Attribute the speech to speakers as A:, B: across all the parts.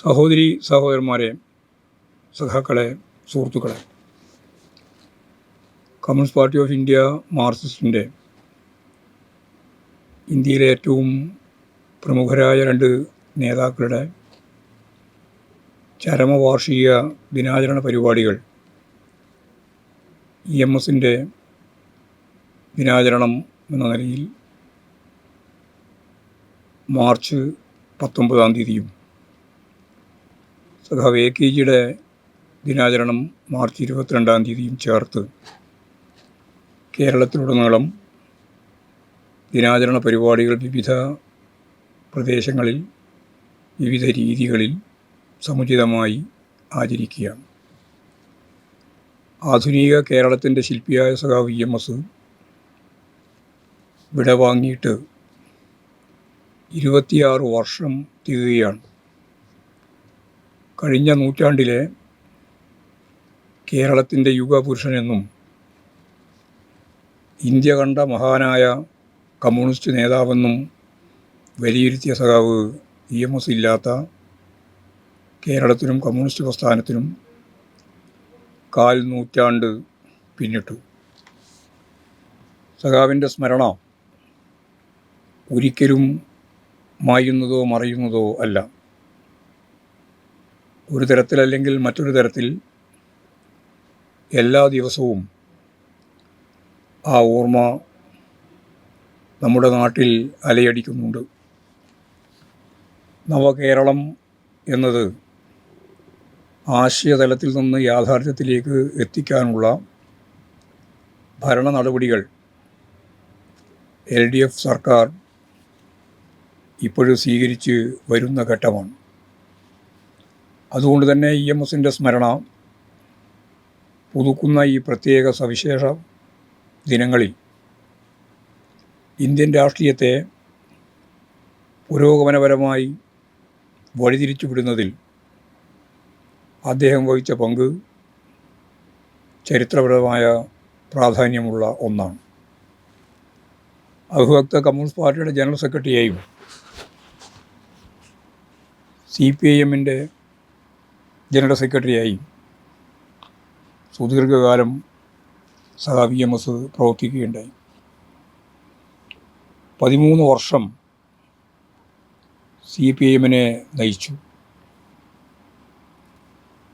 A: സഹോദരി സഹോദരന്മാരെ സഖാക്കളെ സുഹൃത്തുക്കളെ. കമ്മ്യൂണിസ്റ്റ് പാർട്ടി ഓഫ് ഇന്ത്യ മാർക്സിസ്റ്റിന്റെ ഇന്ത്യയിലെ ഏറ്റവും പ്രമുഖരായ രണ്ട് നേതാക്കളുടെ ചരമവാർഷിക ദിനാചരണ പരിപാടികൾ ഇ എം എസിന്റെ ദിനാചരണം എന്ന നിലയിൽ മാർച്ച് പത്തൊമ്പതാം തീയതിയും സഖാവ് എ കെ ജിയുടെ ദിനാചരണം മാർച്ച് ഇരുപത്തിരണ്ടാം തീയതിയും ചേർത്ത് കേരളത്തിലുടനീളം ദിനാചരണ പരിപാടികൾ വിവിധ പ്രദേശങ്ങളിൽ വിവിധ രീതികളിൽ സമുചിതമായി ആചരിക്കുകയാണ്. ആധുനിക കേരളത്തിന്റെ ശില്പിയായ സഖാവ് ഇ എം എസ് വിടവാങ്ങിയിട്ട് ഇരുപത്തിയാറ് വർഷം തികയുകയാണ്. കഴിഞ്ഞ നൂറ്റാണ്ടിലെ കേരളത്തിന്റെ യുഗപുരുഷനെന്നും ഇന്ത്യ കണ്ട മഹാനായ കമ്മ്യൂണിസ്റ്റ് നേതാവെന്നും വിലയിരുത്തിയ സഖാവ് ഇ എം എസ് ഇല്ലാത്ത കേരളത്തിനും കമ്മ്യൂണിസ്റ്റ് പ്രസ്ഥാനത്തിനും കാൽ നൂറ്റാണ്ട് പിന്നിട്ടു. സഖാവിന്റെ സ്മരണ ഒരിക്കലും മായുന്നതോ മറയുന്നതോ അല്ല. ഒരു തരത്തിലല്ലെങ്കിൽ മറ്റൊരു തരത്തിൽ എല്ലാ ദിവസവും ആ ഓർമ്മ നമ്മുടെ നാട്ടിൽ അലയടിക്കുന്നുണ്ട്. നവകേരളം എന്നത് ആശയതലത്തിൽ നിന്ന് യാഥാർത്ഥ്യത്തിലേക്ക് എത്തിക്കാനുള്ള ഭരണ നടപടികൾ എൽ ഡി എഫ് സർക്കാർ ഇപ്പോഴും സ്വീകരിച്ച് വരുന്ന ഘട്ടമാണ്. അതുകൊണ്ട് തന്നെ ഇ എം എസിന്റെ സ്മരണ പുതുക്കുന്ന ഈ പ്രത്യേക സവിശേഷ ദിനങ്ങളിൽ ഇന്ത്യൻ രാഷ്ട്രീയത്തെ പുരോഗമനപരമായി വഴിതിരിച്ചു വിടുന്നതിൽ അദ്ദേഹം വഹിച്ച പങ്ക് ചരിത്രപരമായ പ്രാധാന്യമുള്ള ഒന്നാണ്. അഭിഭക്ത കമ്മ്യൂണിസ്റ്റ് പാർട്ടിയുടെ ജനറൽ സെക്രട്ടറിയായും സി പി ഐ എമ്മിന്റെ ജനറൽ സെക്രട്ടറിയായി. സുദീർഘകാലം സഹാ വി എം എസ് പ്രവർത്തിക്കുകയുണ്ടായി. പതിമൂന്ന് വർഷം സി പി എമ്മിനെ നയിച്ചു.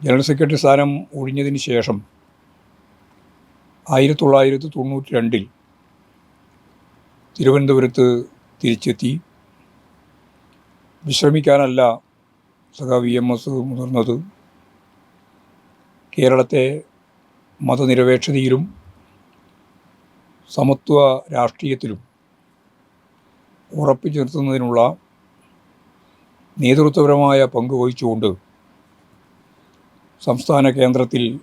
A: ജനറൽ സെക്രട്ടറി സ്ഥാനം ഒഴിഞ്ഞതിന് ശേഷം ആയിരത്തി തൊള്ളായിരത്തി തൊണ്ണൂറ്റി രണ്ടിൽ തിരുവനന്തപുരത്ത് തിരിച്ചെത്തി. വിശ്രമിക്കാനല്ല സഖാ വി എം എസ് മുതിർന്നത്. കേരളത്തെ മതനിരപേക്ഷതയിലും സമത്വ രാഷ്ട്രീയത്തിലും ഉറപ്പിച്ചു നിർത്തുന്നതിനുള്ള നേതൃത്വപരമായ പങ്ക് വഹിച്ചുകൊണ്ട് സംസ്ഥാന കേന്ദ്രത്തിൽ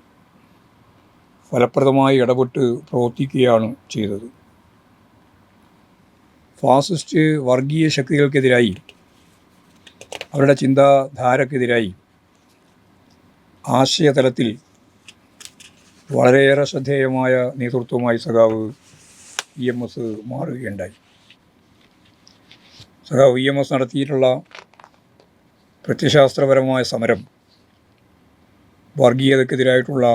A: ഫലപ്രദമായി ഇടപെട്ട് പ്രവർത്തിക്കുകയാണ് ചെയ്തത്. ഫാസിസ്റ്റ് വർഗീയ ശക്തികൾക്കെതിരായി അവരുടെ ചിന്താധാരക്കെതിരായി ആശയതലത്തിൽ വളരെയേറെ ശ്രദ്ധേയമായ നേതൃത്വമായി സഖാവ് ഇ എം എസ് മാറുകയുണ്ടായി. സഖാവ് ഇ എം എസ് നടത്തിയിട്ടുള്ള പ്രത്യശാസ്ത്രപരമായ സമരം വർഗീയതക്കെതിരായിട്ടുള്ള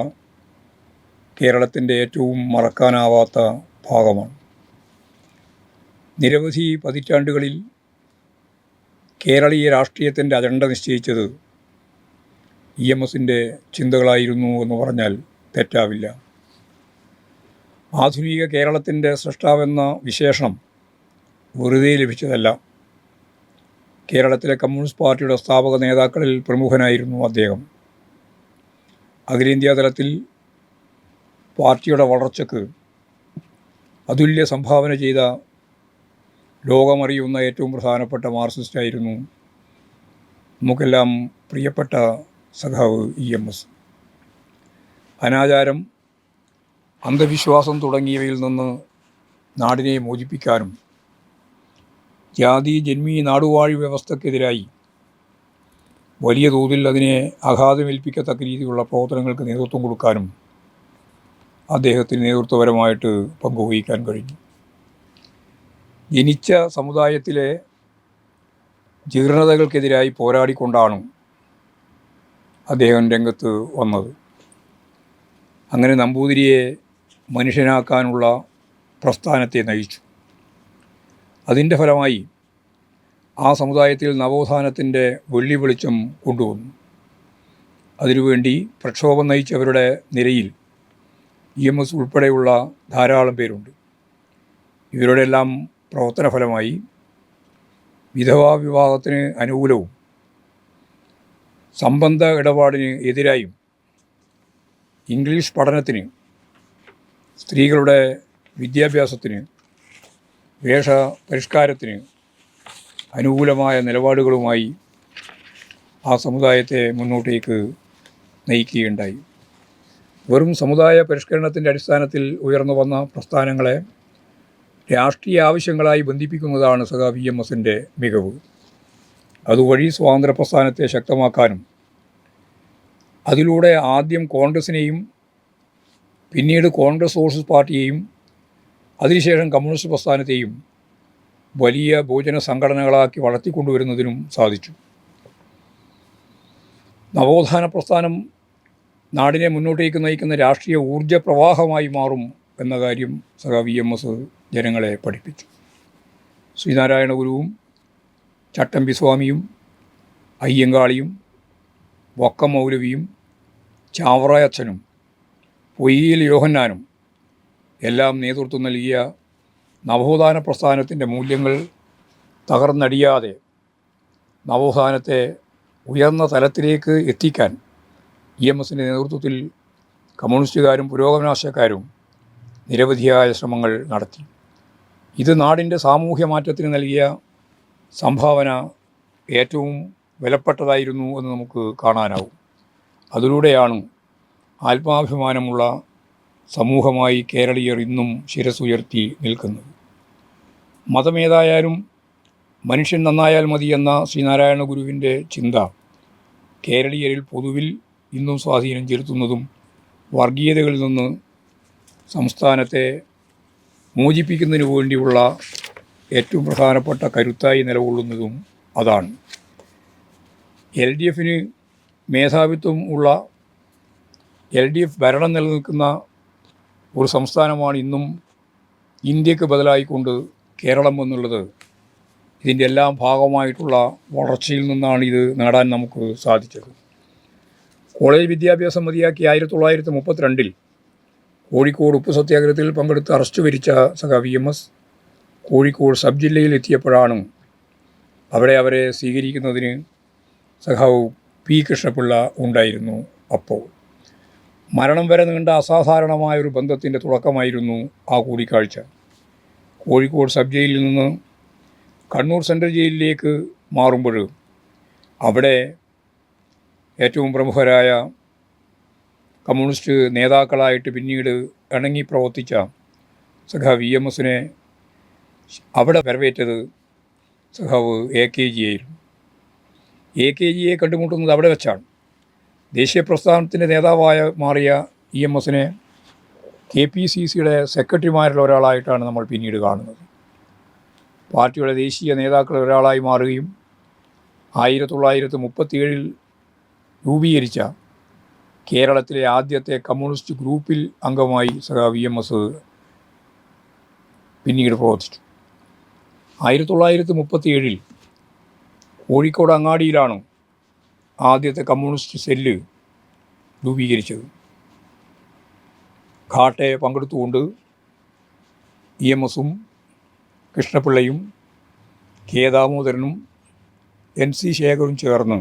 A: കേരളത്തിന്റെ ഏറ്റവും മറക്കാനാവാത്ത ഭാഗമാണ്. നിരവധി പതിറ്റാണ്ടുകളിൽ കേരളീയ രാഷ്ട്രീയത്തിന്റെ അജണ്ട നിശ്ചയിച്ചത് ഇ എം എസിന്റെ ചിന്തകളായിരുന്നു എന്ന് പറഞ്ഞാൽ തെറ്റാവില്ല. ആധുനിക കേരളത്തിന്റെ സൃഷ്ടാവെന്ന വിശേഷണം വെറുതെ ലഭിച്ചതല്ല. കേരളത്തിലെ കമ്മ്യൂണിസ്റ്റ് പാർട്ടിയുടെ സ്ഥാപക നേതാക്കളിൽ പ്രമുഖനായിരുന്നു അദ്ദേഹം. അഖിലേന്ത്യാ തലത്തിൽ പാർട്ടിയുടെ വളർച്ചക്ക് അതുല്യ സംഭാവന ചെയ്ത ലോകമറിയുന്ന ഏറ്റവും പ്രധാനപ്പെട്ട മാർക്സിസ്റ്റായിരുന്നു. നമുക്കെല്ലാം പ്രിയപ്പെട്ട സഖാവ് ഇ എം എസ്. അനാചാരം അന്ധവിശ്വാസം തുടങ്ങിയവയിൽ നിന്ന് നാടിനെ മോചിപ്പിക്കാനും ജാതി ജന്മി നാടുവാഴി വ്യവസ്ഥക്കെതിരായി വലിയ തോതിൽ അതിനെ ആഘാതമേൽപ്പിക്കത്തക്ക രീതിയിലുള്ള പ്രവർത്തനങ്ങൾക്ക് നേതൃത്വം കൊടുക്കാനും അദ്ദേഹത്തിന് നേതൃത്വപരമായിട്ട് പങ്കുവഹിക്കാൻ കഴിഞ്ഞു. ജനിച്ച സമുദായത്തിലെ ജീർണതകൾക്കെതിരായി പോരാടിക്കൊണ്ടാണ് അദ്ദേഹം രംഗത്ത് വന്നത്. അങ്ങനെ നമ്പൂതിരിയെ മനുഷ്യനാക്കാനുള്ള പ്രസ്ഥാനത്തെ നയിച്ചു. അതിന്റെ ഫലമായി ആ സമുദായത്തിൽ നവോത്ഥാനത്തിന്റെ വെള്ളി വെളിച്ചം കൊണ്ടുവന്നു. അതിനുവേണ്ടി പ്രക്ഷോഭം നയിച്ചവരുടെ നിരയിൽ ഇ എം എസ് ഉൾപ്പെടെയുള്ള ധാരാളം പേരുണ്ട്. ഇവരുടെ എല്ലാം പ്രവർത്തന ഫലമായി വിധവാ വിവാഹത്തിന് അനുകൂലവും സംബന്ധ ഇടപാടിന് എതിരായും ഇംഗ്ലീഷ് പഠനത്തിന് സ്ത്രീകളുടെ വിദ്യാഭ്യാസത്തിന് വേഷ പരിഷ്കാരത്തിന് അനുകൂലമായ നിലപാടുകളുമായി ആ സമുദായത്തെ മുന്നോട്ടേക്ക് നയിക്കുകയുണ്ടായി. വെറും സമുദായ പരിഷ്കരണത്തിന്റെ അടിസ്ഥാനത്തിൽ ഉയർന്നു വന്ന പ്രസ്ഥാനങ്ങളെ രാഷ്ട്രീയ ആവശ്യങ്ങളായി ബന്ധിപ്പിക്കുന്നതാണ് സഖാ വി എം എസിന്റെ മികവ്. അതുവഴി സ്വാതന്ത്ര്യ പ്രസ്ഥാനത്തെ ശക്തമാക്കാനും. അതിലൂടെ ആദ്യം കോൺഗ്രസിനെയും പിന്നീട് കോൺഗ്രസ് സോഷ്യലിസ്റ്റ് പാർട്ടിയെയും അതിനുശേഷം കമ്മ്യൂണിസ്റ്റ് പ്രസ്ഥാനത്തെയും വലിയ ഭോജന സംഘടനകളാക്കി വളർത്തിക്കൊണ്ടുവരുന്നതിനും സാധിച്ചു. നവോത്ഥാന പ്രസ്ഥാനം നാടിനെ മുന്നോട്ടേക്ക് നയിക്കുന്ന രാഷ്ട്രീയ ഊർജ പ്രവാഹമായി മാറും എന്ന കാര്യം സഖാ വി എം എസ് ജനങ്ങളെ പഠിപ്പിച്ചു. ശ്രീനാരായണ ഗുരുവും ചട്ടമ്പി സ്വാമിയും അയ്യങ്കാളിയും വക്കമൗലവിയും ചാവറയച്ചനും പൊയ്യിൽ യോഹന്നാനും എല്ലാം നേതൃത്വം നൽകിയ നവോത്ഥാന പ്രസ്ഥാനത്തിന്റെ മൂല്യങ്ങൾ തകർന്നടിയാതെ നവോത്ഥാനത്തെ ഉയർന്ന തലത്തിലേക്ക് എത്തിക്കാൻ ഇ എം എസിന്റെ നേതൃത്വത്തിൽ കമ്മ്യൂണിസ്റ്റുകാരും പുരോഗമനാശക്കാരും നിരവധിയായ ശ്രമങ്ങൾ നടത്തി. ഇത് നാടിന്റെ സാമൂഹ്യ മാറ്റത്തിന് നൽകിയ സംഭാവന ഏറ്റവും വിലപ്പെട്ടതായിരുന്നു എന്ന് നമുക്ക് കാണാനാവും. അതിലൂടെയാണ് ആത്മാഭിമാനമുള്ള സമൂഹമായി കേരളീയർ ഇന്നും ശിരസുയർത്തി നിൽക്കുന്നത്. മതമേതായാലും മനുഷ്യൻ നന്നായാൽ മതി എന്ന ശ്രീനാരായണ ഗുരുവിന്റെ ചിന്ത കേരളീയരിൽ പൊതുവിൽ ഇന്നും സ്വാധീനം ചെലുത്തുന്നതും വർഗീയതകളിൽ നിന്ന് സംസ്ഥാനത്തെ മോചിപ്പിക്കുന്നതിന് വേണ്ടിയുള്ള ഏറ്റവും പ്രധാനപ്പെട്ട കരുത്തായി നിലകൊള്ളുന്നതും അതാണ്. എൽ ഡി എഫിന് മേധാവിത്വം ഉള്ള എൽ ഡി എഫ് ഭരണം നിലനിൽക്കുന്ന ഒരു സംസ്ഥാനമാണ് ഇന്നും ഇന്ത്യയ്ക്ക് ബദലായിക്കൊണ്ട് കേരളം എന്നുള്ളത്. ഇതിന്റെ എല്ലാം ഭാഗമായിട്ടുള്ള വളർച്ചയിൽ നിന്നാണ് ഇത് നേടാൻ നമുക്ക് സാധിച്ചത്. കോളേജ് വിദ്യാഭ്യാസം മതിയാക്കി ആയിരത്തി തൊള്ളായിരത്തി മുപ്പത്തിരണ്ടിൽ കോഴിക്കോട് ഉപ്പ് സത്യാഗ്രഹത്തിൽ പങ്കെടുത്ത് അറസ്റ്റ് വരിച്ച സഖ V M S Kozhikode sub ജില്ലയിൽ എത്തിയപ്പോഴാണ് അവിടെ അവരെ സ്വീകരിക്കുന്നതിന് സഖാവ് പി കൃഷ്ണപിള്ള ഉണ്ടായിരുന്നു അപ്പോൾ. മരണം വരെ നീണ്ട അസാധാരണമായ ഒരു ബന്ധത്തിന്റെ തുടക്കമായിരുന്നു ആ കൂടിക്കാഴ്ച. കോഴിക്കോട് സബ് ജയിലിൽ നിന്ന് കണ്ണൂർ സെൻട്രൽ ജയിലിലേക്ക് മാറുമ്പോൾ അവിടെ ഏറ്റവും പ്രമുഖരായ കമ്മ്യൂണിസ്റ്റ് നേതാക്കളായിട്ട് പിന്നീട് ഇണങ്ങി പ്രവർത്തിച്ച സഖാ വി എം എസിനെ അവിടെ വരവേറ്റത് സഖാവ് എ കെ ജി ആയിരുന്നു. എ കെ ജിയെ കണ്ടുമുട്ടുന്നത് അവിടെ വെച്ചാണ്. ദേശീയ പ്രസ്ഥാനത്തിന്റെ നേതാവായ മാറിയ ഇ എം എസിനെ കെ പി സി സിയുടെ സെക്രട്ടറിമാരിൽ ഒരാളായിട്ടാണ് നമ്മൾ പിന്നീട് കാണുന്നത്. പാർട്ടിയുടെ ദേശീയ നേതാക്കളിൽ ഒരാളായി മാറുകയും ആയിരത്തി തൊള്ളായിരത്തി മുപ്പത്തിയേഴിൽ രൂപീകരിച്ച കേരളത്തിലെ ആദ്യത്തെ കമ്മ്യൂണിസ്റ്റ് ഗ്രൂപ്പിൽ അംഗമായി സഖാവ് വി എം എസ് പിന്നീട് പ്രവർത്തിച്ചു. ആയിരത്തി തൊള്ളായിരത്തി മുപ്പത്തി ഏഴിൽ കോഴിക്കോട് അങ്ങാടിയിലാണ് ആദ്യത്തെ കമ്മ്യൂണിസ്റ്റ് സെല്ല് രൂപീകരിച്ചത്. ഘാട്ടെ പങ്കെടുത്തുകൊണ്ട് ഇ എം എസും കൃഷ്ണപിള്ളയും കെ ദാമോദരനും എൻ സി ശേഖരും ചേർന്ന്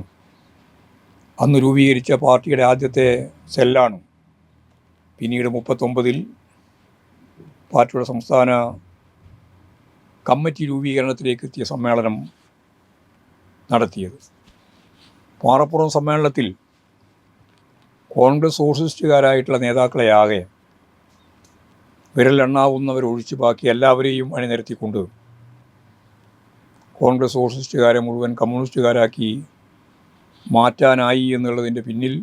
A: അന്ന് രൂപീകരിച്ച പാർട്ടിയുടെ ആദ്യത്തെ സെല്ലാണ്. പിന്നീട് മുപ്പത്തൊമ്പതിൽ പാർട്ടിയുടെ സംസ്ഥാന കമ്മിറ്റി രൂപീകരണത്തിലേക്ക് എത്തിയ സമ്മേളനം നടത്തിയത്. പാറപ്പുറം സമ്മേളനത്തിൽ കോൺഗ്രസ് സോഷ്യലിസ്റ്റുകാരായിട്ടുള്ള നേതാക്കളെ ആകെ വിരലെണ്ണാവുന്നവർ ഒഴിച്ച് ബാക്കി എല്ലാവരെയും അണിനിരത്തിക്കൊണ്ട് കോൺഗ്രസ് സോഷ്യലിസ്റ്റുകാരെ മുഴുവൻ കമ്മ്യൂണിസ്റ്റുകാരാക്കി മാറ്റാനായി എന്നുള്ളതിന്റെ പിന്നിൽ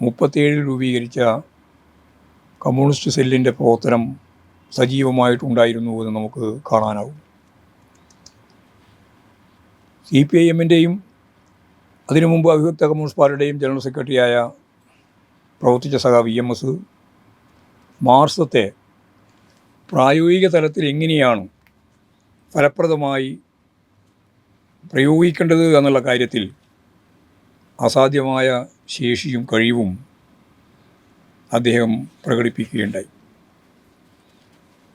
A: മുപ്പത്തേഴിൽ രൂപീകരിച്ച കമ്മ്യൂണിസ്റ്റ് സെല്ലിന്റെ പ്രവർത്തനം സജീവമായിട്ടുണ്ടായിരുന്നു എന്ന് നമുക്ക് കാണാനാവും. സി പി ഐ എമ്മിന്റെയും അതിനു മുമ്പ് അഭിവ്യക്ത കമ്മ്യൂണിസ്റ്റ് പാർട്ടിയുടെയും ജനറൽ സെക്രട്ടറിയായ പ്രവർത്തിച്ച സഹ വി എം എസ് മാർസത്തെ പ്രായോഗിക തലത്തിൽ എങ്ങനെയാണ് ഫലപ്രദമായി പ്രയോഗിക്കേണ്ടത് എന്നുള്ള കാര്യത്തിൽ അസാധ്യമായ ശേഷിയും കഴിവും അദ്ദേഹം പ്രകടിപ്പിക്കുകയുണ്ടായി.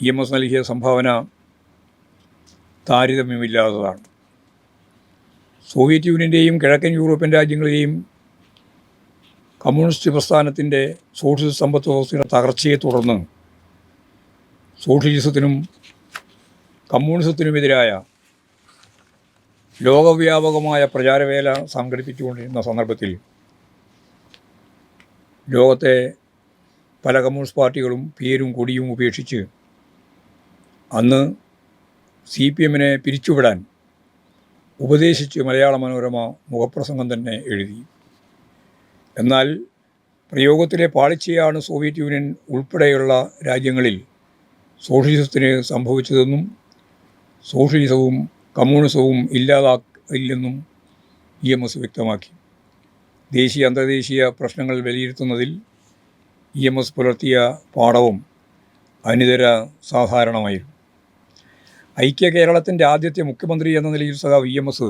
A: ഇ എം എസ് നൽകിയ സംഭാവന താരതമ്യമില്ലാത്തതാണ്. സോവിയറ്റ് യൂണിയന്റെയും കിഴക്കൻ യൂറോപ്യൻ രാജ്യങ്ങളെയും കമ്മ്യൂണിസ്റ്റ് പ്രസ്ഥാനത്തിന്റെ സോഷ്യലിസ്റ്റ് സമ്പത്ത് വ്യവസ്ഥയുടെ തകർച്ചയെ തുടർന്ന് സോഷ്യലിസത്തിനും കമ്മ്യൂണിസത്തിനുമെതിരായ ലോകവ്യാപകമായ പ്രചാരവേല സംഘടിപ്പിച്ചുകൊണ്ടിരുന്ന സന്ദർഭത്തിൽ ലോകത്തെ പല കമ്മ്യൂണിസ്റ്റ് പാർട്ടികളും പേരും കൊടിയും ഉപേക്ഷിച്ച് അന്ന് സി പി എമ്മിനെ പിരിച്ചുവിടാൻ ഉപദേശിച്ച് മലയാള മനോരമ മുഖപ്രസംഗം തന്നെ എഴുതി. എന്നാൽ പ്രയോഗത്തിലെ പാളിച്ചയാണ് സോവിയറ്റ് യൂണിയൻ ഉൾപ്പെടെയുള്ള രാജ്യങ്ങളിൽ സോഷ്യലിസത്തിന് സംഭവിച്ചതെന്നും സോഷ്യലിസവും കമ്മ്യൂണിസവും ഇല്ലാതാക്കില്ലെന്നും ഇ എം എസ് വ്യക്തമാക്കി. ദേശീയ അന്തർദേശീയ പ്രശ്നങ്ങൾ വിലയിരുത്തുന്നതിൽ ഇ എം എസ് പുലർത്തിയ പാഠവും അനിതര സാധാരണമായിരുന്നു. ഐക്യ കേരളത്തിന്റെ ആദ്യത്തെ മുഖ്യമന്ത്രി എന്ന നിലയിൽ സദാ വി എം എസ്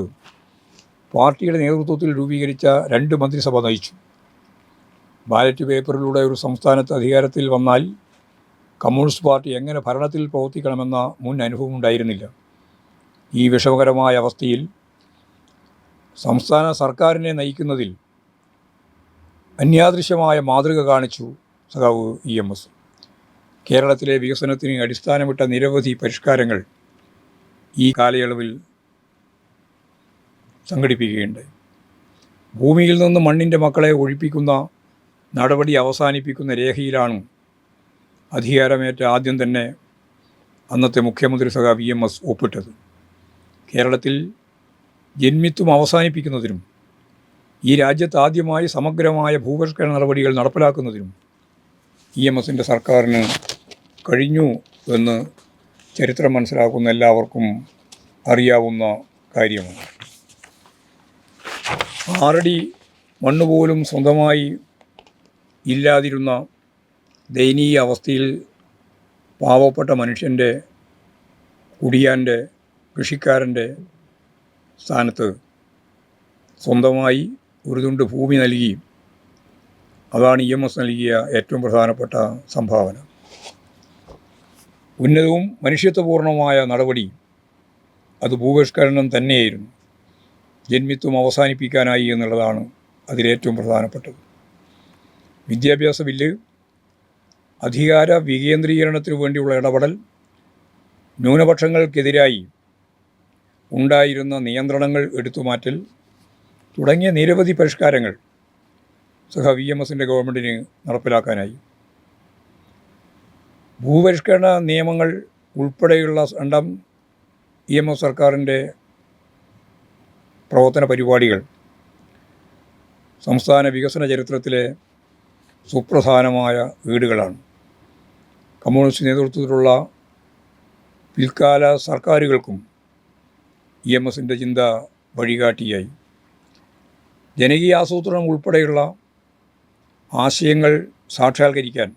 A: പാർട്ടിയുടെ നേതൃത്വത്തിൽ രൂപീകരിച്ച രണ്ട് മന്ത്രിസഭ നയിച്ചു. ബാലറ്റ് പേപ്പറിലൂടെ ഒരു സംസ്ഥാനത്ത് അധികാരത്തിൽ വന്നാൽ കമ്മ്യൂണിസ്റ്റ് പാർട്ടി എങ്ങനെ ഭരണത്തിൽ പ്രവർത്തിക്കണമെന്ന മുൻ അനുഭവം ഉണ്ടായിരുന്നില്ല. ഈ വിഷമകരമായ അവസ്ഥയിൽ സംസ്ഥാന സർക്കാരിനെ നയിക്കുന്നതിൽ അന്യാദൃശ്യമായ മാതൃക കാണിച്ചു സഖാവ് ഇ എം എസ്. കേരളത്തിലെ വികസനത്തിന് അടിസ്ഥാനമിട്ട നിരവധി പരിഷ്കാരങ്ങൾ ഈ കാലയളവിൽ സംഘടിപ്പിക്കുകയുണ്ടായി. ഭൂമിയിൽ നിന്ന് മണ്ണിന്റെ മക്കളെ ഒഴിപ്പിക്കുന്ന നടപടി അവസാനിപ്പിക്കുന്ന രേഖയിലാണ് അധികാരമേറ്റ ആദ്യം തന്നെ അന്നത്തെ മുഖ്യമന്ത്രി സഖ വി എം എസ് ഒപ്പിട്ടത്. കേരളത്തിൽ ജന്മിത്വം അവസാനിപ്പിക്കുന്നതിനും ഈ രാജ്യത്ത് ആദ്യമായി സമഗ്രമായ ഭൂപരിഷ്കരണ നടപടികൾ നടപ്പിലാക്കുന്നതിനും ഇ എം എസിന്റെ സർക്കാരിന് കഴിഞ്ഞു എന്ന് ചരിത്രം മനസ്സിലാക്കുന്ന എല്ലാവർക്കും അറിയാവുന്ന കാര്യമാണ്. ആറടി മണ്ണ് പോലും സ്വന്തമായി ഇല്ലാതിരുന്ന ദയനീയ അവസ്ഥയിൽ പാവപ്പെട്ട മനുഷ്യന്റെ കുടിയാന്റെ കൃഷിക്കാരന്റെ സ്ഥാനത്ത് സ്വന്തമായി ഒരു തുണ്ട് ഭൂമി നൽകി. അതാണ് ഇ എം എസ് നൽകിയ ഏറ്റവും പ്രധാനപ്പെട്ട സംഭാവന. ഉന്നതവും മനുഷ്യത്വപൂർണവുമായ നടപടി അത് ഭൂപരിഷ്കരണം തന്നെയായിരുന്നു. ജന്മിത്വം അവസാനിപ്പിക്കാനായി എന്നുള്ളതാണ് അതിലേറ്റവും പ്രധാനപ്പെട്ടത്. വിദ്യാഭ്യാസ ബില്ല് അധികാര വികേന്ദ്രീകരണത്തിനു വേണ്ടിയുള്ള ഇടപെടൽ ന്യൂനപക്ഷങ്ങൾക്കെതിരായി ഉണ്ടായിരുന്ന നിയന്ത്രണങ്ങൾ എടുത്തുമാറ്റൽ തുടങ്ങിയ നിരവധി പരിഷ്കാരങ്ങൾ സഹ വി എം എസിന്റെ ഗവൺമെന്റിന് നടപ്പിലാക്കാനായി. ഭൂപരിഷ്കരണ നിയമങ്ങൾ ഉൾപ്പെടെയുള്ള രണ്ടാം ഇ എം എസ് സർക്കാരിന്റെ പ്രവർത്തന പരിപാടികൾ സംസ്ഥാന വികസന ചരിത്രത്തിലെ സുപ്രധാനമായ വീടുകളാണ്. കമ്മ്യൂണിസ്റ്റ് നേതൃത്വത്തിലുള്ള പിൽക്കാല സർക്കാരുകൾക്കും ഇ എം എസിന്റെ ചിന്ത വഴികാട്ടിയായി. ജനകീയ ആസൂത്രണം ഉൾപ്പെടെയുള്ള ആശയങ്ങൾ സാക്ഷാത്കരിക്കാൻ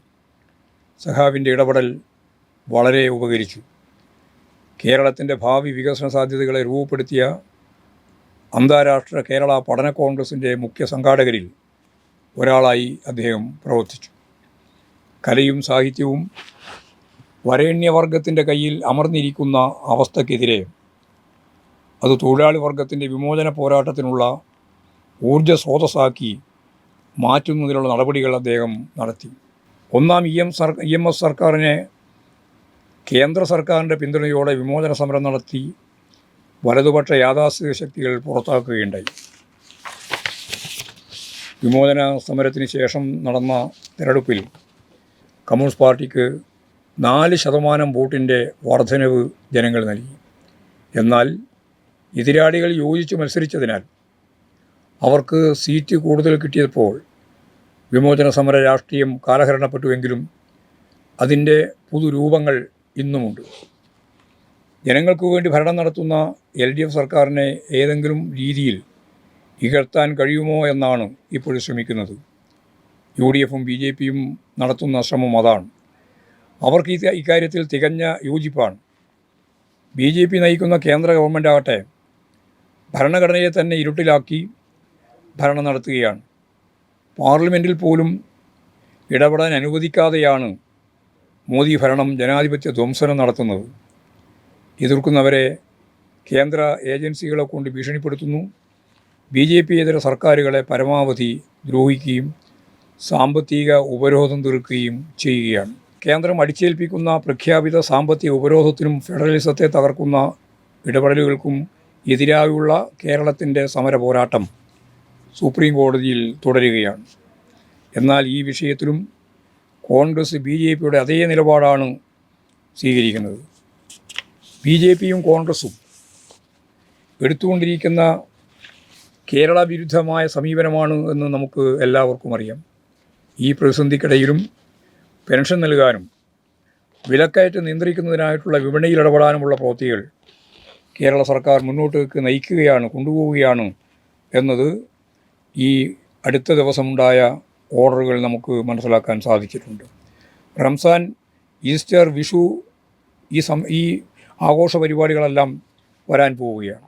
A: സഹാവിന്റെ ഇടപെടൽ വളരെ ഉപകരിച്ചു. കേരളത്തിന്റെ ഭാവി വികസന സാധ്യതകളെ രൂപപ്പെടുത്തിയ അന്താരാഷ്ട്ര കേരള പഠന കോൺഗ്രസിന്റെ മുഖ്യ സംഘാടകരിൽ ഒരാളായി അദ്ദേഹം പ്രവർത്തിച്ചു. കലയും സാഹിത്യവും വരേണ്യവർഗത്തിന്റെ കയ്യിൽ അമർന്നിരിക്കുന്ന അവസ്ഥക്കെതിരെ അത് തൊഴിലാളി വർഗത്തിന്റെ വിമോചന പോരാട്ടത്തിനുള്ള ഊർജസ്രോതസ്സാക്കി മാറ്റുന്നതിനുള്ള നടപടികൾ അദ്ദേഹം നടത്തി. ഒന്നാം ഇ എം സർ ഇ എം എസ് സർക്കാരിനെ കേന്ദ്ര സർക്കാരിന്റെ പിന്തുണയോടെ വിമോചന സമരം നടത്തി വലതുപക്ഷ യാഥാസ്ഥിക ശക്തികൾ പുറത്താക്കുകയുണ്ടായി. വിമോചന സമരത്തിന് ശേഷം നടന്ന തിരഞ്ഞെടുപ്പിൽ കമ്മ്യൂണിസ്റ്റ് പാർട്ടിക്ക് നാല് ശതമാനം വോട്ടിന്റെ വർധനവ് ജനങ്ങൾ നൽകി. എന്നാൽ എതിരാളികൾ യോജിച്ച് മത്സരിച്ചതിനാൽ അവർക്ക് സീറ്റ് കൂടുതൽ കിട്ടിയപ്പോൾ വിമോചന സമര രാഷ്ട്രീയം കാലഹരണപ്പെട്ടുവെങ്കിലും അതിന്റെ പുതുരൂപങ്ങൾ ഇന്നുമുണ്ട്. ജനങ്ങൾക്ക് വേണ്ടി ഭരണം നടത്തുന്ന എൽ ഡി എഫ് സർക്കാരിനെ ഏതെങ്കിലും രീതിയിൽ ഇകഴ്ത്താൻ കഴിയുമോ എന്നാണ് ഇപ്പോൾ ശ്രമിക്കുന്നത്. യു ഡി എഫും ബി ജെ പിയും നടത്തുന്ന ശ്രമം അതാണ്. അവർക്ക് ഈ ഇക്കാര്യത്തിൽ തികഞ്ഞ യോജിപ്പാണ്. ബി ജെ പി നയിക്കുന്ന കേന്ദ്ര ഗവൺമെന്റ് ആകട്ടെ ഭരണഘടനയെ തന്നെ ഇരുട്ടിലാക്കി ഭരണം നടത്തുകയാണ്. പാർലമെന്റിൽ പോലും ഇടപെടാൻ അനുവദിക്കാതെയാണ് മോദി ഭരണം ജനാധിപത്യ ധ്വംസനം നടത്തുന്നത്. എതിർക്കുന്നവരെ കേന്ദ്ര ഏജൻസികളെ കൊണ്ട് ഭീഷണിപ്പെടുത്തുന്നു. ബി ജെ പി ഇതര സർക്കാരുകളെ പരമാവധി ദ്രോഹിക്കുകയും സാമ്പത്തിക ഉപരോധം തീർക്കുകയും ചെയ്യുകയാണ്. കേന്ദ്രം അടിച്ചേൽപ്പിക്കുന്ന പ്രഖ്യാപിത സാമ്പത്തിക ഉപരോധത്തിനും ഫെഡറലിസത്തെ തകർക്കുന്ന ഇടപെടലുകൾക്കും എതിരായുള്ള കേരളത്തിന്റെ സമര പോരാട്ടം സുപ്രീം കോടതിയിൽ തുടരുകയാണ്. എന്നാൽ ഈ വിഷയത്തിലും കോൺഗ്രസ് ബി ജെ പിയുടെ അതേ നിലപാടാണ് സ്വീകരിക്കുന്നത്. ബി ജെ പിയും കോൺഗ്രസും എടുത്തുകൊണ്ടിരിക്കുന്ന കേരള വിരുദ്ധമായ സമീപനമാണ് എന്ന് നമുക്ക് എല്ലാവർക്കും അറിയാം. ഈ പ്രതിസന്ധിക്കിടയിലും പെൻഷൻ നൽകാനും വിലക്കയറ്റം നിയന്ത്രിക്കുന്നതിനായിട്ടുള്ള വിപണിയിൽ ഇടപെടാനുമുള്ള പ്രവൃത്തികൾ കേരള സർക്കാർ മുന്നോട്ടേക്ക് നയിക്കുകയാണ് കൊണ്ടുപോവുകയാണ് എന്നത് ഈ അടുത്ത ദിവസമുണ്ടായ ഓർഡറുകൾ നമുക്ക് മനസ്സിലാക്കാൻ സാധിച്ചിട്ടുണ്ട്. റംസാൻ ഈസ്റ്റർ വിഷു ഈ സം ഈ ആഘോഷ പരിപാടികളെല്ലാം വരാൻ പോവുകയാണ്.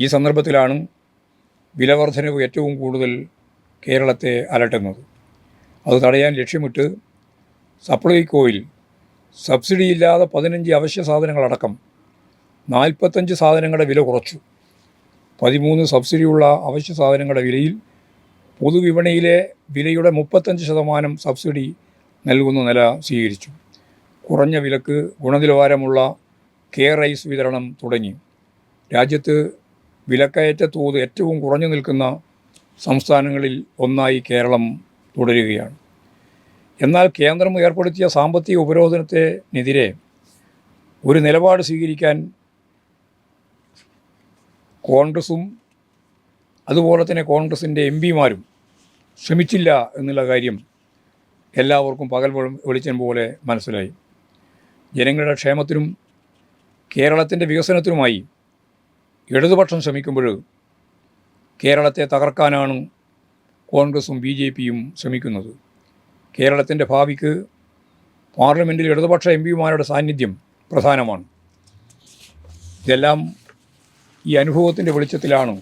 A: ഈ സന്ദർഭത്തിലാണ് വിലവർധനവ് ഏറ്റവും കൂടുതൽ കേരളത്തെ അലട്ടുന്നത്. അത് തടയാൻ ലക്ഷ്യമിട്ട് സപ്ലൈകോയിൽ സബ്സിഡിയില്ലാതെ പതിനഞ്ച് അവശ്യ സാധനങ്ങളടക്കം നാൽപ്പത്തഞ്ച് സാധനങ്ങളുടെ വില കുറച്ചു. പതിമൂന്ന് സബ്സിഡിയുള്ള അവശ്യ സാധനങ്ങളുടെ വിലയിൽ പൊതുവിപണിയിലെ വിലയുടെ മുപ്പത്തഞ്ച് ശതമാനം സബ്സിഡി നൽകുന്ന നില സ്വീകരിച്ചു. കുറഞ്ഞ വിലക്ക് ഗുണനിലവാരമുള്ള കെ ഐസ് വിതരണം തുടങ്ങി. രാജ്യത്ത് വിലക്കയറ്റ തോത് ഏറ്റവും കുറഞ്ഞു നിൽക്കുന്ന സംസ്ഥാനങ്ങളിൽ ഒന്നായി കേരളം തുടരുകയാണ്. എന്നാൽ കേന്ദ്രം ഏർപ്പെടുത്തിയ സാമ്പത്തിക ഉപരോധനത്തിനെതിരെ ഒരു നിലപാട് സ്വീകരിക്കാൻ കോൺഗ്രസും അതുപോലെ തന്നെ കോൺഗ്രസിന്റെ എം പിമാരും ശ്രമിച്ചില്ല എന്നുള്ള കാര്യം എല്ലാവർക്കും പകൽ വെളി- വെളിച്ചം പോലെ മനസ്സിലായി. ജനങ്ങളുടെ ക്ഷേമത്തിനും കേരളത്തിന്റെ വികസനത്തിനുമായി ഇടതുപക്ഷം ശ്രമിക്കുമ്പോൾ കേരളത്തെ തകർക്കാനാണ് കോൺഗ്രസും ബി ജെ പിയും ശ്രമിക്കുന്നത്. കേരളത്തിന്റെ ഭാവിക്ക് പാർലമെന്റിൽ ഇടതുപക്ഷ എം പിമാരുടെ സാന്നിധ്യം പ്രധാനമാണ്. ഇതെല്ലാം ഈ അനുഭവത്തിന്റെ വെളിച്ചത്തിലാണ്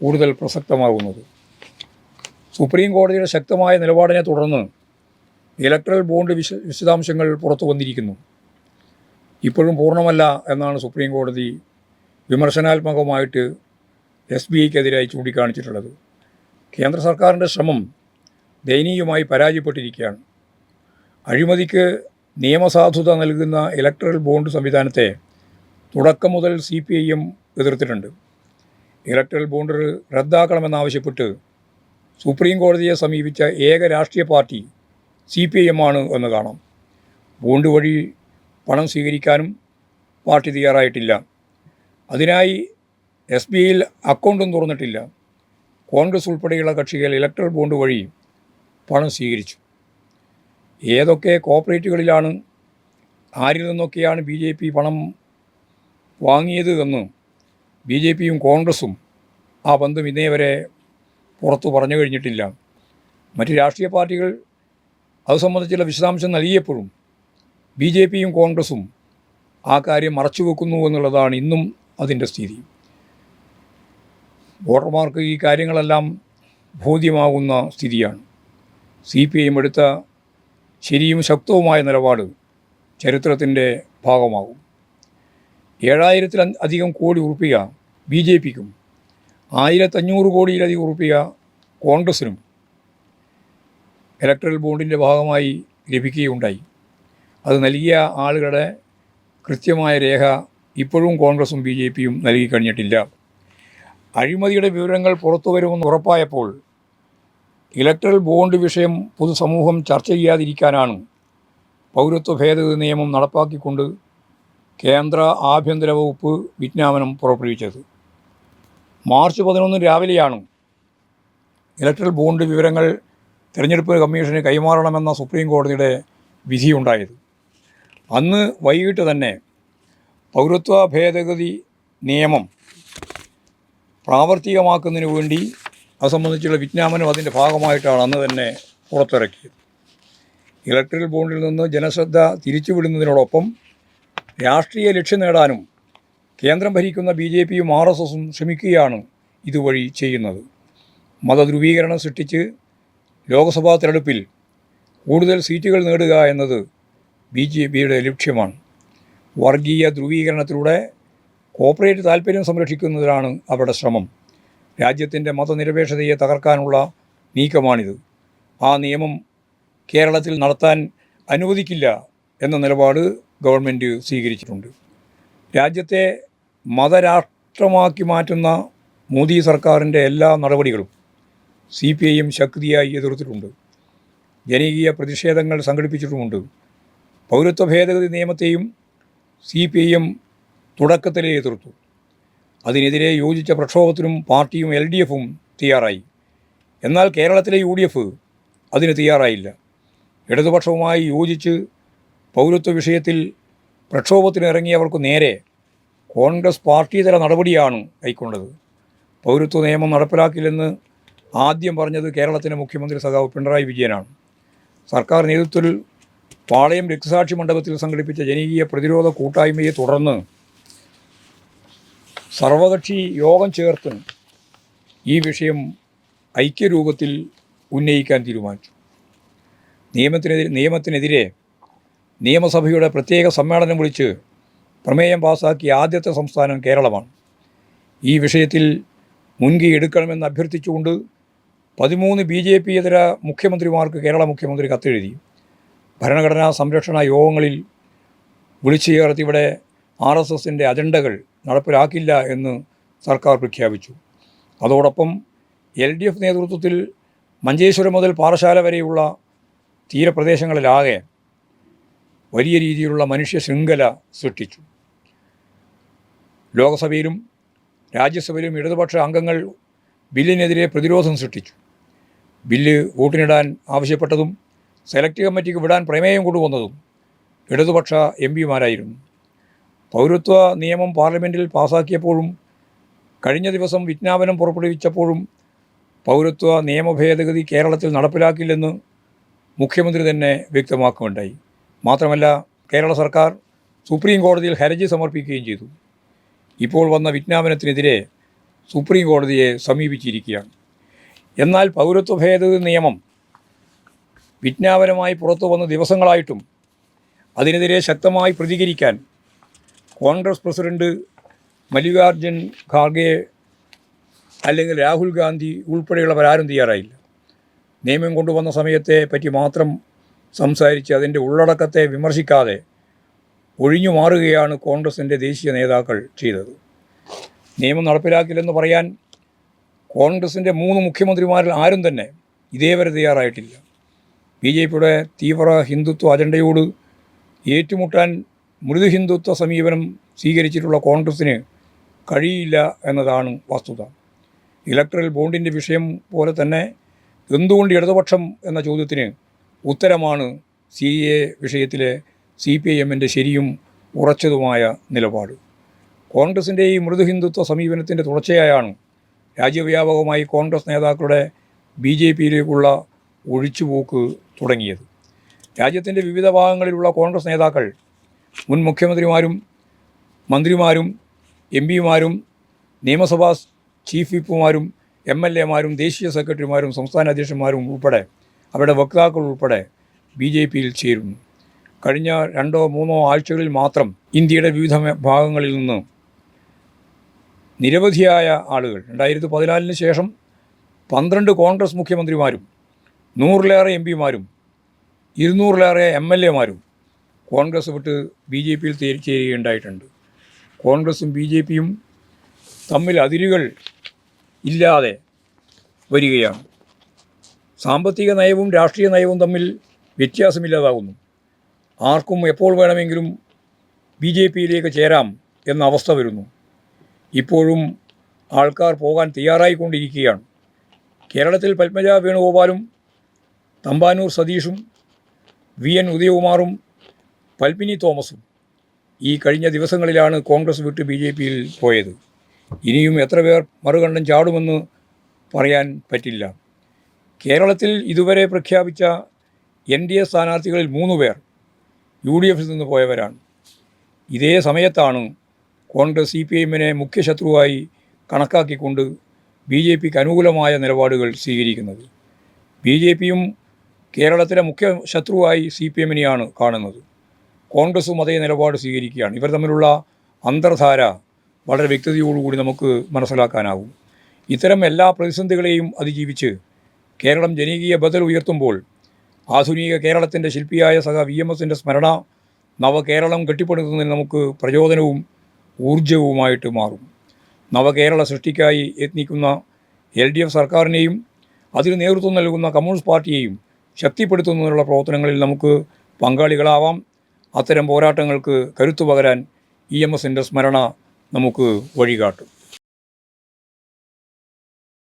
A: കൂടുതൽ പ്രസക്തമാകുന്നത്. സുപ്രീം കോടതിയുടെ ശക്തമായ നിലപാടിനെ തുടർന്ന് ഇലക്ട്രൽ ബോണ്ട് വിശ വിശദാംശങ്ങൾ പുറത്തു വന്നിരിക്കുന്നു. ഇപ്പോഴും പൂർണമല്ല എന്നാണ് സുപ്രീം കോടതി വിമർശനാത്മകമായിട്ട് എസ് ബി ഐക്കെതിരായി ചൂണ്ടിക്കാണിച്ചിട്ടുള്ളത്. കേന്ദ്ര സർക്കാരിന്റെ ശ്രമം ദയനീയമായി പരാജയപ്പെട്ടിരിക്കുകയാണ്. അഴിമതിക്ക് നിയമസാധുത നൽകുന്ന ഇലക്ട്രൽ ബോണ്ട് സംവിധാനത്തെ തുടക്കം മുതൽ സി പി ഐ എം എതിർത്തിട്ടുണ്ട്. ഇലക്ട്രൽ ബോണ്ട് റദ്ദാക്കണമെന്നാവശ്യപ്പെട്ട് സുപ്രീം കോടതിയെ സമീപിച്ച ഏക രാഷ്ട്രീയ party C P I M ആണ് എന്ന് കാണാം. ബോണ്ട് വഴി പണം സ്വീകരിക്കാനും പാർട്ടി തയ്യാറായിട്ടില്ല. അതിനായി എസ് ബി ഐയിൽ അക്കൗണ്ടും തുറന്നിട്ടില്ല. കോൺഗ്രസ് ഉൾപ്പെടെയുള്ള കക്ഷികൾ ഇലക്ട്രൽ ബോണ്ട് വഴി പണം സ്വീകരിച്ചു. ഏതൊക്കെ കോപ്പറേറ്റുകളിലാണ് ആരിൽ നിന്നൊക്കെയാണ് ബി ജെ പി പണം വാങ്ങിയത് എന്ന് ബി ജെ പിയും കോൺഗ്രസും ആ ബന്ധം ഇന്നേ വരെ പുറത്തു പറഞ്ഞു കഴിഞ്ഞിട്ടില്ല. മറ്റ് രാഷ്ട്രീയ പാർട്ടികൾ അത് സംബന്ധിച്ചുള്ള വിശദാംശം നൽകിയപ്പോഴും ബി ജെ പിയും കോൺഗ്രസും ആ കാര്യം മറച്ചു വെക്കുന്നു എന്നുള്ളതാണ് ഇന്നും അതിന്റെ സ്ഥിതി. വോട്ടർമാർക്ക് ഈ കാര്യങ്ങളെല്ലാം ബോധ്യമാകുന്ന സ്ഥിതിയാണ്. സി പി ഐ എം എടുത്ത ശരിയും ശക്തവുമായ നിലപാട് ചരിത്രത്തിന്റെ ഭാഗമാകും. ഏഴായിരത്തിൽ അധികം കോടി ഉറുപ്പിക ബി ജെ പിക്കും ആയിരത്തഞ്ഞൂറ് കോടിയിലധികം ഉറുപ്പിക കോൺഗ്രസിനും ഇലക്ട്രൽ ബോണ്ടിന്റെ ഭാഗമായി ലഭിക്കുകയുണ്ടായി. അത് നൽകിയ ആളുകളുടെ കൃത്യമായ രേഖ ഇപ്പോഴും കോൺഗ്രസും ബി ജെ പിയും നൽകി കഴിഞ്ഞിട്ടില്ല. അഴിമതിയുടെ വിവരങ്ങൾ പുറത്തു വരുമെന്ന് ഉറപ്പായപ്പോൾ ഇലക്ട്രൽ ബോണ്ട് വിഷയം പൊതുസമൂഹം ചർച്ച ചെയ്യാതിരിക്കാനാണ് പൗരത്വ ഭേദഗതി നിയമം നടപ്പാക്കിക്കൊണ്ട് കേന്ദ്ര ആഭ്യന്തര വകുപ്പ് വിജ്ഞാപനം പുറപ്പെടുവിച്ചത്. മാർച്ച് പതിനൊന്ന് രാവിലെയാണ് ഇലക്ട്രൽ ബോണ്ട് വിവരങ്ങൾ തിരഞ്ഞെടുപ്പ് കമ്മീഷന് കൈമാറണമെന്ന സുപ്രീം കോടതിയുടെ വിധിയുണ്ടായത്. അന്ന് വൈകിട്ട് തന്നെ പൗരത്വ ഭേദഗതി നിയമം പ്രാവർത്തികമാക്കുന്നതിന് വേണ്ടി അത് സംബന്ധിച്ചുള്ള വിജ്ഞാപനം അതിന്റെ ഭാഗമായിട്ടാണ് അന്ന് തന്നെ പുറത്തിറക്കിയത്. ഇലക്ട്രൽ ബോണ്ടിൽ നിന്ന് ജനശ്രദ്ധ തിരിച്ചുവിടുന്നതിനോടൊപ്പം രാഷ്ട്രീയ ലക്ഷ്യം നേടാനും കേന്ദ്രം ഭരിക്കുന്ന ബി ജെ പിയും ആർ എസ് എസും ശ്രമിക്കുകയാണ് ഇതുവഴി ചെയ്യുന്നത്. മതധ്രുവീകരണം സൃഷ്ടിച്ച് ലോക്സഭാ തെരഞ്ഞെടുപ്പിൽ കൂടുതൽ സീറ്റുകൾ നേടുക എന്നത് ബി ജെ പിയുടെ ലക്ഷ്യമാണ്. വർഗീയ ധ്രുവീകരണത്തിലൂടെ കോർപ്പറേറ്റ് താൽപ്പര്യം സംരക്ഷിക്കുന്നതിനാണ് അവരുടെ ശ്രമം. രാജ്യത്തിന്റെ മതനിരപേക്ഷതയെ തകർക്കാനുള്ള നീക്കമാണിത്. ആ നിയമം കേരളത്തിൽ നടത്താൻ അനുവദിക്കില്ല എന്ന നിലപാട് ഗവൺമെന്റ് സ്വീകരിച്ചിട്ടുണ്ട്. രാജ്യത്തെ മതരാഷ്ട്രമാക്കി മാറ്റുന്ന മോദി സർക്കാരിന്റെ എല്ലാ നടപടികളും സി പി ഐ എം ശക്തിയായി എതിർത്തിട്ടുണ്ട്. ജനകീയ പ്രതിഷേധങ്ങൾ സംഘടിപ്പിച്ചിട്ടുമുണ്ട്. പൗരത്വ ഭേദഗതി നിയമത്തെയും സി പി ഐ എം തുടക്കത്തിലേ എതിർത്തു. അതിനെതിരെ യോജിച്ച പ്രക്ഷോഭത്തിനും പാർട്ടിയും എൽ ഡി എഫും തയ്യാറായി. എന്നാൽ കേരളത്തിലെ യു ഡി എഫ് അതിന് തയ്യാറായില്ല. ഇടതുപക്ഷവുമായി യോജിച്ച് പൗരത്വ വിഷയത്തിൽ പ്രക്ഷോഭത്തിന് ഇറങ്ങിയവർക്ക് നേരെ കോൺഗ്രസ് പാർട്ടിതല നടപടിയാണ് കൈക്കൊണ്ടത്. പൗരത്വ നിയമം നടപ്പിലാക്കില്ലെന്ന് ആദ്യം പറഞ്ഞത് കേരളത്തിന്റെ മുഖ്യമന്ത്രി സഖാവ് പിണറായി വിജയനാണ്. സർക്കാർ നേതൃത്വത്തിൽ പാളയം രക്തസാക്ഷി മണ്ഡപത്തിൽ സംഘടിപ്പിച്ച ജനകീയ പ്രതിരോധ കൂട്ടായ്മയെ തുടർന്ന് സർവകക്ഷി യോഗം ചേർത്ത് ഈ വിഷയം ഐക്യരൂപത്തിൽ ഉന്നയിക്കാൻ തീരുമാനിച്ചു. നിയമത്തിനെതിരെ നിയമത്തിനെതിരെ നിയമസഭയുടെ പ്രത്യേക സമ്മേളനം വിളിച്ച് പ്രമേയം പാസാക്കിയ ആദ്യത്തെ സംസ്ഥാനം കേരളമാണ്. ഈ വിഷയത്തിൽ മുൻകൈ എടുക്കണമെന്ന് അഭ്യർത്ഥിച്ചുകൊണ്ട് പതിമൂന്ന് ബി ജെ പി ഇതര മുഖ്യമന്ത്രിമാർക്ക് കേരള മുഖ്യമന്ത്രി കത്തെഴുതി. ഭരണഘടനാ സംരക്ഷണ യോഗങ്ങളിൽ വിളിച്ചു ചേർത്തിവിടെ ആർ എസ് എസിന്റെ അജണ്ടകൾ നടപ്പിലാക്കില്ല എന്ന് സർക്കാർ പ്രഖ്യാപിച്ചു. അതോടൊപ്പം എൽ ഡി എഫ് നേതൃത്വത്തിൽ മഞ്ചേശ്വരം മുതൽ പാറശാല വരെയുള്ള തീരപ്രദേശങ്ങളിലാകെ വലിയ രീതിയിലുള്ള മനുഷ്യ ശൃംഖല സൃഷ്ടിച്ചു. ലോകസഭയിലും രാജ്യസഭയിലും ഇടതുപക്ഷ അംഗങ്ങൾ ബില്ലിനെതിരെ പ്രതിരോധം സൃഷ്ടിച്ചു. ബില്ല് വോട്ടിനിടാൻ ആവശ്യപ്പെട്ടതും സെലക്ട് കമ്മിറ്റിക്ക് വിടാൻ പ്രമേയം കൊണ്ടുവന്നതും ഇടതുപക്ഷ എം പിമാരായിരുന്നു. പൗരത്വ നിയമം പാർലമെന്റിൽ പാസാക്കിയപ്പോഴും കഴിഞ്ഞ ദിവസം വിജ്ഞാപനം പുറപ്പെടുവിച്ചപ്പോഴും പൗരത്വ നിയമ ഭേദഗതി കേരളത്തിൽ നടപ്പിലാക്കില്ലെന്ന് മുഖ്യമന്ത്രി തന്നെ വ്യക്തമാക്കുകയുണ്ടായി. മാത്രമല്ല കേരള സർക്കാർ സുപ്രീം കോടതിയിൽ ഹർജി സമർപ്പിക്കുകയും ചെയ്തു. ഇപ്പോൾ വന്ന വിജ്ഞാപനത്തിനെതിരെ സുപ്രീം കോടതിയെ സമീപിച്ചിരിക്കുകയാണ്. എന്നാൽ പൗരത്വ ഭേദഗതി നിയമം വിജ്ഞാപനമായി പുറത്തു വന്ന ദിവസങ്ങളായിട്ടും അതിനെതിരെ ശക്തമായി പ്രതികരിക്കാൻ കോൺഗ്രസ് പ്രസിഡന്റ് മല്ലികാർജുൻ ഖാർഗെ അല്ലെങ്കിൽ രാഹുൽ ഗാന്ധി ഉൾപ്പെടെയുള്ളവരാരും തയ്യാറായില്ല. നിയമം കൊണ്ടുവന്ന സമയത്തെ പറ്റി മാത്രം സംസാരിച്ച് അതിന്റെ ഉള്ളടക്കത്തെ വിമർശിക്കാതെ ഒഴിഞ്ഞു മാറുകയാണ് കോൺഗ്രസിന്റെ ദേശീയ നേതാക്കൾ ചെയ്തത്. നിയമം നടപ്പിലാക്കില്ലെന്ന് പറയാൻ കോൺഗ്രസിന്റെ മൂന്ന് മുഖ്യമന്ത്രിമാരിൽ ആരും തന്നെ ഇതേവരെ തയ്യാറായിട്ടില്ല. ബി ജെ പിയുടെ തീവ്ര ഹിന്ദുത്വ അജണ്ടയോട് ഏറ്റുമുട്ടാൻ മൃദു ഹിന്ദുത്വ സമീപനം സ്വീകരിച്ചിട്ടുള്ള കോൺഗ്രസ്സിന് കഴിയില്ല എന്നതാണ് വസ്തുത. ഇലക്ട്രൽ ബോണ്ടിന്റെ വിഷയം പോലെ തന്നെ എന്തുകൊണ്ട് ഇടതുപക്ഷം എന്ന ചോദ്യത്തിന് ഉത്തരമാണ് സി എ വിഷയത്തിലെ സി പി ഐ എമ്മിന്റെ ശരിയും ഉറച്ചതുമായ നിലപാട്. കോൺഗ്രസിന്റെ ഈ മൃദുഹിന്ദുത്വ സമീപനത്തിന്റെ തുടർച്ചയായാണ് രാജ്യവ്യാപകമായി കോൺഗ്രസ് നേതാക്കളുടെ ബി ജെ പിയിലേക്കുള്ള ഒഴിച്ചുപോക്ക് തുടങ്ങിയത്. രാജ്യത്തിന്റെ വിവിധ ഭാഗങ്ങളിലുള്ള കോൺഗ്രസ് നേതാക്കൾ മുൻ മുഖ്യമന്ത്രിമാരും മന്ത്രിമാരും എം പിമാരും നിയമസഭാ ചീഫ് വിപ്പുമാരും എം എൽ എമാരും ദേശീയ സെക്രട്ടറിമാരും സംസ്ഥാന അധ്യക്ഷന്മാരും ഉൾപ്പെടെ അവരുടെ വക്താക്കൾ ഉൾപ്പെടെ ബി ജെ പിയിൽ ചേരുന്നു. കഴിഞ്ഞ രണ്ടോ മൂന്നോ ആഴ്ചകളിൽ മാത്രം ഇന്ത്യയുടെ വിവിധ ഭാഗങ്ങളിൽ നിന്ന് നിരവധിയായ ആളുകൾ രണ്ടായിരത്തി പതിനാലിന് ശേഷം പന്ത്രണ്ട് കോൺഗ്രസ് മുഖ്യമന്ത്രിമാരും നൂറിലേറെ എം പിമാരും ഇരുന്നൂറിലേറെ എം എൽ എമാരും കോൺഗ്രസ് വിട്ട് ബി ജെ പിയിൽ ചേരുകയുണ്ടായിട്ടുണ്ട്. കോൺഗ്രസും ബി ജെ പിയും തമ്മിൽ അതിരുകൾ ഇല്ലാതെ വരികയാണ്. സാമ്പത്തിക നയവും രാഷ്ട്രീയ നയവും തമ്മിൽ വ്യത്യാസമില്ലാതാകുന്നു. ആർക്കും എപ്പോൾ വേണമെങ്കിലും ബി ജെ പിയിലേക്ക് ചേരാം എന്ന അവസ്ഥ വരുന്നു. ഇപ്പോഴും ആൾക്കാർ പോകാൻ തയ്യാറായിക്കൊണ്ടിരിക്കുകയാണ്. കേരളത്തിൽ പത്മജ വേണുഗോപാലും തമ്പാനൂർ സതീഷും വി എൻ ഉദയകുമാറും പത്മിനി തോമസും ഈ കഴിഞ്ഞ ദിവസങ്ങളിലാണ് കോൺഗ്രസ് വിട്ട് ബി ജെ പിയിൽ പോയത്. ഇനിയും എത്ര പേർ മറുകണ്ഠം ചാടുമെന്ന് പറയാൻ പറ്റില്ല. കേരളത്തിൽ ഇതുവരെ പ്രഖ്യാപിച്ച എൻ ഡി എ സ്ഥാനാർത്ഥികളിൽ മൂന്ന് പേർ യു ഡി എഫിൽ നിന്ന് പോയവരാണ്. ഇതേ സമയത്താണ് കോൺഗ്രസ് സി പി എമ്മിനെ മുഖ്യശത്രുവായി കണക്കാക്കിക്കൊണ്ട് ബി ജെ പിക്ക് അനുകൂലമായ നിലപാടുകൾ സ്വീകരിക്കുന്നത്. ബി ജെ പിയും കേരളത്തിലെ മുഖ്യ ശത്രുവായി സി പി എമ്മിനെയാണ് കാണുന്നത്. കോൺഗ്രസും അതേ നിലപാട് സ്വീകരിക്കുകയാണ്. ഇവർ തമ്മിലുള്ള അന്തർധാര വളരെ വ്യക്തതയോടുകൂടി നമുക്ക് മനസ്സിലാക്കാനാവും ഇത്തരം എല്ലാ പ്രതിസന്ധികളെയും അതിജീവിച്ച് കേരളം ജനകീയ ബദൽ ഉയർത്തുമ്പോൾ ആധുനിക കേരളത്തിന്റെ ശില്പിയായ സഹ വി എം എസിന്റെ സ്മരണ നവകേരളം കെട്ടിപ്പടുക്കുന്നതിന് നമുക്ക് പ്രചോദനവും ഊർജവുമായിട്ട് മാറും. നവകേരള സൃഷ്ടിക്കായി യത്നിക്കുന്ന എൽ ഡി എഫ് സർക്കാരിനെയും അതിന് നേതൃത്വം നൽകുന്ന കമ്മ്യൂണിസ്റ്റ് പാർട്ടിയെയും ശക്തിപ്പെടുത്തുന്നതിനുള്ള പ്രവർത്തനങ്ങളിൽ നമുക്ക് പങ്കാളികളാവാം. അത്തരം പോരാട്ടങ്ങൾക്ക് കരുത്തു പകരാൻ ഇ എം എസിന്റെ സ്മരണ നമുക്ക് വഴികാട്ടും.